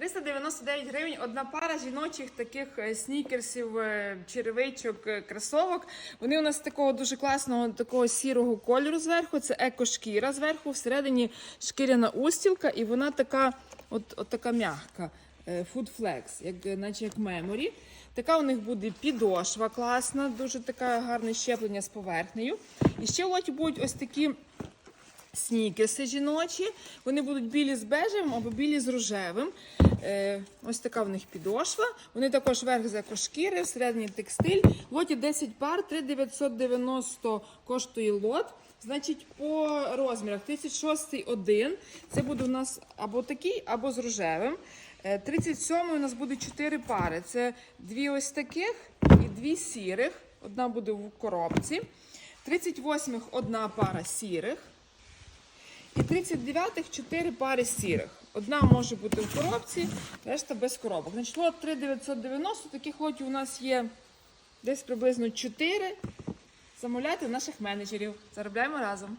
399 гривень одна пара жіночих таких е, снікерсів, е, черевичок, е, кросовок. Вони у нас такого дуже класного, такого сірого кольору зверху. Це еко-шкіра зверху, всередині шкіряна устілка, і вона така, от, от така м'яка. Food Flex, як, наче як меморі. Така у них буде підошва класна, дуже така гарне щеплення з поверхнею. І ще в будуть ось такі снікерси жіночі. Вони будуть білі з бежевим або білі з рожевим. Е, ось така в них підошва. Вони також верх з екошкіри, всередині текстиль. В лоті 10 пар, 3990 коштує лот. Значить, по розмірах 36 один. Це буде у нас або такий, або з рожевим. Е, 37 у нас буде 4 пари. Це дві ось таких і дві сірих. Одна буде в коробці. 38 одна пара сірих. І 39-х 4 пари сірих. Одна може бути в коробці, решта без коробок. Значить, лот 3990, таких лотів у нас є десь приблизно 4. Замовляйте наших менеджерів. Заробляємо разом.